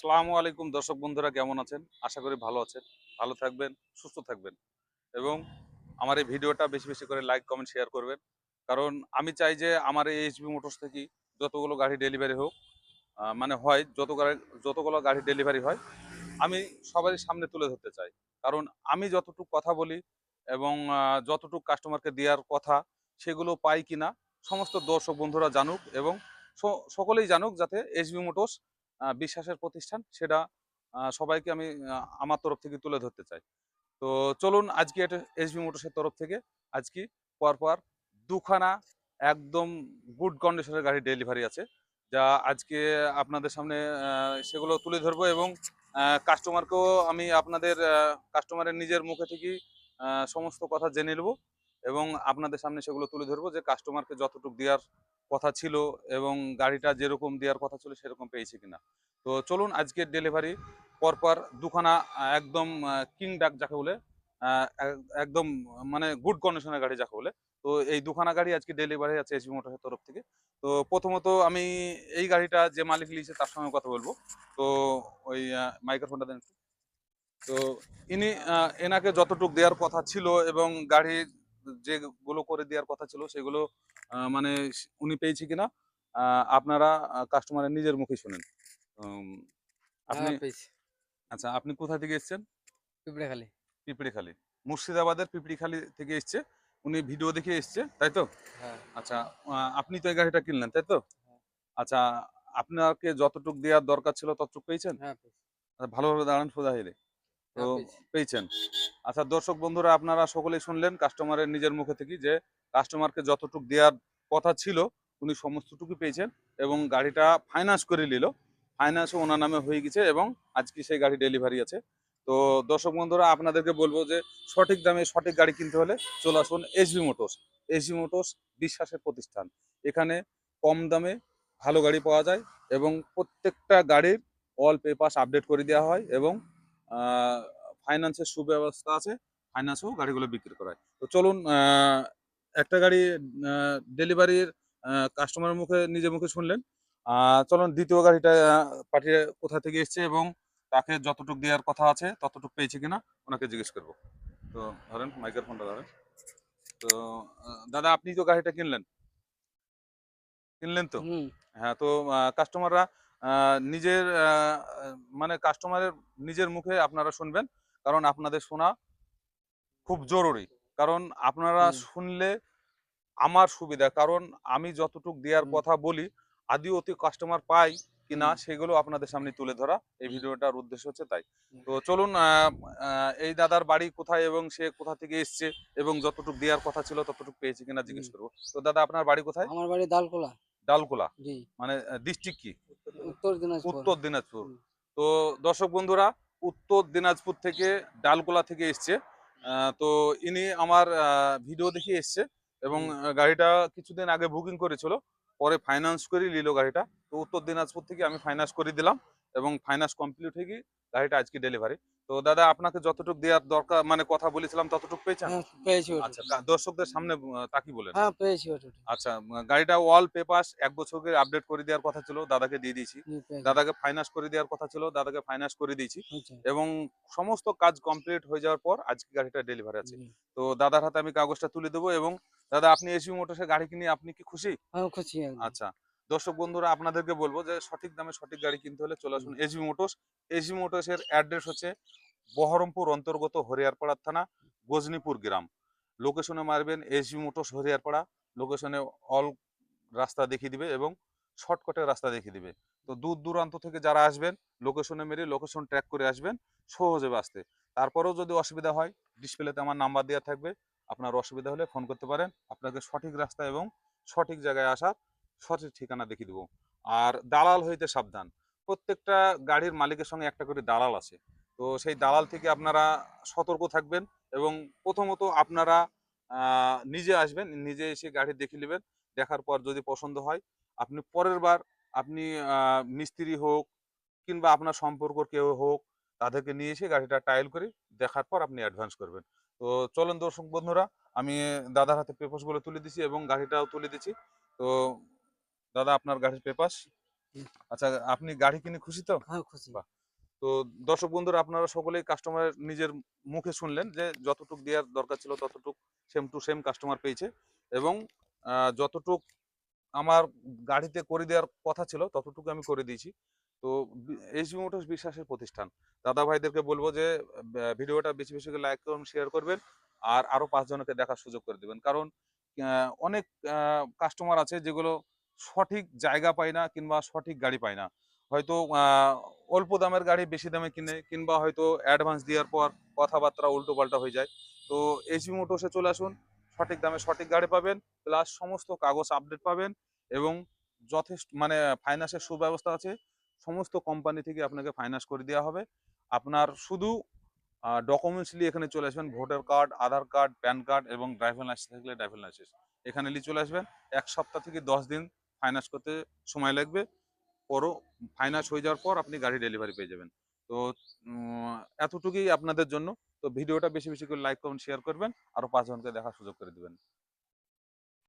আসসালামু আলাইকুম দর্শক বন্ধুরা, কেমন আছেন? আশা করি ভালো আছেন। ভালো থাকবেন, সুস্থ থাকবেন এবং আমার এই ভিডিওটা বেশি বেশি করে লাইক, কমেন্ট, শেয়ার করবেন। কারণ আমি চাই যে আমার এই এইচবি মোটরস থেকে যতগুলো গাড়ি ডেলিভারি হোক মানে হয় যত যতগুলো গাড়ি ডেলিভারি হয়, আমি সবারই সামনে তুলে ধরতে চাই। কারণ আমি যতটুকু কথা বলি এবং যতটুকু কাস্টমারকে দেওয়ার কথা, সেগুলো পাই কিনা, সমস্ত দর্শক বন্ধুরা জানুক এবং সকলেই জানুক যাতে এইচবি মোটরস বিশ্বাসের প্রতিষ্ঠান, সেটা সবাইকে আমি আমার তরফ থেকে তুলে ধরতে চাই। তো চলুন আজকে এটা এসবি মোটরসের তরফ থেকে, আজকে পরপর দুখানা একদম গুড কন্ডিশনের গাড়ি ডেলিভারি আছে, যা আজকে আপনাদের সামনে সেগুলো তুলে ধরবো এবং কাস্টমারকেও আমি আপনাদের কাস্টমারের নিজের মুখে থেকেই সমস্ত কথা জেনে নেব এবং আপনাদের সামনে সেগুলো তুলে ধরবো যে কাস্টমারকে যতটুকু দেওয়ার কথা ছিল এবং গাড়িটা যেরকম দেওয়ার কথা ছিল সেরকম পেয়েছে কিনা। তো চলুন আজকের ডেলিভারি পরপর দুখানা একদম কিং ডাক যাকে বলে এক- একদম মানে গুড কন্ডিশনের গাড়ি যাকে বলে। তো এই দুখানা গাড়ি আজকে ডেলিভারি আছে এসবি মোটরের তরফ থেকে। তো প্রথমত আমি এই গাড়িটা যে মালিক নিয়েছে তার সঙ্গে কথা বলব। তো ওই মাইক্রোফোনটা দেন। তো ইনি এনাকে যতটুকু দেওয়ার কথা ছিল এবং গাড়ির যেগুলো করে দেওয়ার কথা ছিল সেগুলো মানে উনি পেয়েছে কিনা আপনারা কাস্টমারের নিজের মুখে শুনেন। আপনি আচ্ছা আপনি কোথা থেকে এসেছেন? পিঁপড়ে খালি পিপড়িখালি। মুর্শিদাবাদের পিপড়িখালি থেকে এসছে। উনি ভিডিও দেখে এসছে তাই তো? হ্যাঁ। আচ্ছা আপনি তো এই গাড়িটা কিনলেন তাই তো? হ্যাঁ। আচ্ছা আপনাকে যতটুক দেওয়ার দরকার ছিল ততটুক পেয়েছেন? হ্যাঁ আচ্ছা, ভালোভাবে দাঁড়ান সোজা হেরে তো পেয়েছেন। আচ্ছা দর্শক বন্ধুরা আপনারা সকলেই শুনলেন কাস্টমারের নিজের মুখে থেকে যে কাস্টমারকে যতটুক দেওয়ার কথা ছিল উনি সমস্তটুকু পেয়েছেন এবং গাড়িটা ফাইন্যান্স করে নিল। ফাইন্যান্সও ওনার নামে হয়ে গেছে এবং আজকে সেই গাড়ি ডেলিভারি আছে। তো দর্শক বন্ধুরা আপনাদেরকে বলব যে সঠিক দামে সঠিক গাড়ি কিনতে হলে চলে আসুন এসবি মোটরস। এসবি মোটরস বিশ্বাসের প্রতিষ্ঠান। এখানে কম দামে ভালো গাড়ি পাওয়া যায় এবং প্রত্যেকটা গাড়ির অল পেপার্স আপডেট করে দেওয়া হয় এবং ফাইন্যান্সের সুব্যবস্থা আছে ফাইন্যান্সেও গাড়িগুলো বিক্রি করায়। তো চলুন একটা গাড়ি ডেলিভারির কাস্টমারের মুখে নিজের মুখে শুনলেন। চলুন দ্বিতীয় গাড়িটা পাঠিয়ে কোথা থেকে এসছে এবং তাকে যতটুক দেওয়ার কথা আছে ততটুক পেয়েছে কিনা ওনাকে জিজ্ঞেস করব। তো ধরেন মাইকের ফোনটা ধরেন। তো দাদা আপনি তো গাড়িটা কিনলেন। কিনলেন তো? হ্যাঁ তো কাস্টমাররা নিজের মানে কাস্টমারের নিজের মুখে আপনারা শুনবেন। কারণ আপনাদের শোনা খুব জরুরি। কারণ আপনারা শুনলে আমার সুবিধা। কারণ আমি যতটুক দেওয়ার কথা বলি আদি অতি কাস্টমার পাই কিনা। সেগুলো আপনাদের সামনে তুলে ধরা। এই ভিডিওটার উদ্দেশ্য হচ্ছে তাই। তো চলুন এই দাদার বাড়ি কোথায় এবং সে কোথা থেকে এসছে এবং যতটুক দেওয়ার কথা ছিল ততটুক পেয়েছে কিনা জিজ্ঞেস করব। তো দাদা আপনার বাড়ি কোথায়? আমার বাড়ি দালকোলা ডালকোলা মানে ডিস্ট্রিক্ট কি? উত্তর দিনাজপুর। উত্তর দিনাজপুর। তো দর্শক বন্ধুরা উত্তর দিনাজপুর থেকে ডালকোলা থেকে এসছে। তো ইনি আমার ভিডিও দেখে এসছে এবং গাড়িটা কিছুদিন আগে বুকিং করেছিল পরে ফাইন্যান্স করে নিল গাড়িটা। তো উত্তর দিনাজপুর থেকে আমি ফাইন্যান্স করে দিলাম এবং ফাইন্যান্স কমপ্লিট হয়ে গিয়ে গাড়িটা আজকে ডেলিভারি তো দাদা আপনাকে যতটুকু দেওয়ার দরকার মানে কথা বলেছিলাম ততটুকু পেয়েছেন? হ্যাঁ পেয়েছি আচ্ছা দর্শকদের সামনে তাকি বলেন? হ্যাঁ পেয়েছি আচ্ছা গাড়িটা ওয়াল পেপার এক বছরকে আপডেট করে দেওয়ার কথা ছিল দাদাকে দিয়ে দিয়েছি। দাদাকে ফাইন্যান্স করে দেওয়ার কথা ছিল দাদাকে ফাইন্যান্স করে দিয়েছি। আচ্ছা, এবং সমস্ত কাজ কমপ্লিট হয়ে যাওয়ার পর আজকে গাড়িটা ডেলিভারি আছে। তো দাদার হাতে আমি কাগজটা তুলে দেবো এবং দাদা আপনি এসবি মোটরসের গাড়ি কিনে আপনি কি খুশি? আমি খুশি আচ্ছা। দর্শক বন্ধুরা আপনাদেরকে বলব যে সঠিক দামে সঠিক গাড়ি কিনতে হলে চলে আসুন এসবি মোটরস। এসবি মোটরসের অ্যাড্রেস হচ্ছে বহরমপুর অন্তর্গত হরিয়ারপাড়া থানা গজনীপুর গ্রাম। লোকেশনে মারবেন এসবি মোটরস হরিয়ারপাড়া। লোকেশনে অল রাস্তা দেখিয়ে দিবে এবং শর্টকাটের রাস্তা দেখিয়ে দিবে। তো দূর দূরান্ত থেকে যারা আসবেন লোকেশনে মেরে লোকেশন ট্র্যাক করে আসবেন সহজে আসতে তারপরেও যদি অসুবিধা হয় ডিসপ্লেতে আমার নাম্বার দেওয়া থাকবে। আপনার অসুবিধা হলে ফোন করতে পারেন। আপনাকে সঠিক রাস্তা এবং সঠিক জায়গায় আসার সঠিক ঠিকানা দেখিয়ে দেবো। আর দালাল হইতে সাবধান। প্রত্যেকটা গাড়ির মালিকের সঙ্গে একটা করে দালাল আছে। তো সেই দালাল থেকে আপনারা সতর্ক থাকবেন এবং প্রথমত আপনারা নিজে আসবেন, নিজে এসে গাড়ি দেখে নেবেন। দেখার পর যদি পছন্দ হয়, আপনি পরের বার আপনি মিস্ত্রি হোক কিংবা আপনার সম্পর্ক কেউ হোক, তাদেরকে নিয়ে এসে গাড়িটা টাইল করে দেখার পর আপনি অ্যাডভান্স করবেন। তো চলেন দর্শক বন্ধুরা, আমি দাদার হাতে পেপারসগুলো তুলে দিছি এবং গাড়িটাও তুলে দিচ্ছি তো দাদা আপনার গাড়ির পেপার আচ্ছা আপনি গাড়ি কিনে খুশি তো? হ্যাঁ খুশি। তো দর্শক বন্ধুরা আপনারা সকলেই কাস্টমার নিজের মুখে শুনলেন যে যতটুক দেওয়ার দরকার ছিল ততটুক সেম টু সেম কাস্টমার পেয়েছে এবং যতটুক আমার গাড়িতে করে দেওয়ার কথা ছিল ততটুকু আমি করে দিয়েছি। তো এইচবি মোটরস বিশ্বাসের প্রতিষ্ঠান। দাদা ভাইদেরকে বলব যে ভিডিওটা বেশি বেশি করে লাইক করুন শেয়ার করবেন আর আরও পাঁচজনকে দেখার সুযোগ করে দেবেন। কারণ অনেক কাস্টমার আছে যেগুলো সঠিক জায়গা পায় না কিংবা সঠিক গাড়ি পায় না। হয়তো অল্প দামের গাড়ি বেশি দামে কিনে কিংবা হয়তো অ্যাডভান্স দেওয়ার পর কথাবার্তা উল্টো পাল্টা হয়ে যায়। তো এইচবি মোটরসে চলে আসুন, সঠিক দামে সঠিক গাড়ি পাবেন প্লাস সমস্ত কাগজ আপডেট পাবেন এবং যথেষ্ট মানে ফাইন্যান্সের সুব্যবস্থা আছে, সমস্ত কোম্পানি থেকে আপনাকে ফাইন্যান্স করে দেওয়া হবে। আপনার শুধু ডকুমেন্টস নিয়ে এখানে চলে আসবেন, voter card Aadhaar card PAN card এবং ড্রাইভিং লাইসেন্স থাকলে ড্রাইভিং লাইসেন্স এখানে নিয়ে চলে আসবেন, এক সপ্তাহ থেকে দশ দিন ফাইন্যান্স করতে সময় লাগবে। পরও ফাইন্যান্স হয়ে যাওয়ার পর আপনি গাড়ি ডেলিভারি পেয়ে যাবেন। তো এতটুকুই আপনাদের জন্য। তো, ভিডিওটা বেশি বেশি করে লাইক কমেন্ট শেয়ার করবেন। আরও পাঁচজনকে দেখার সুযোগ করে দিবেন।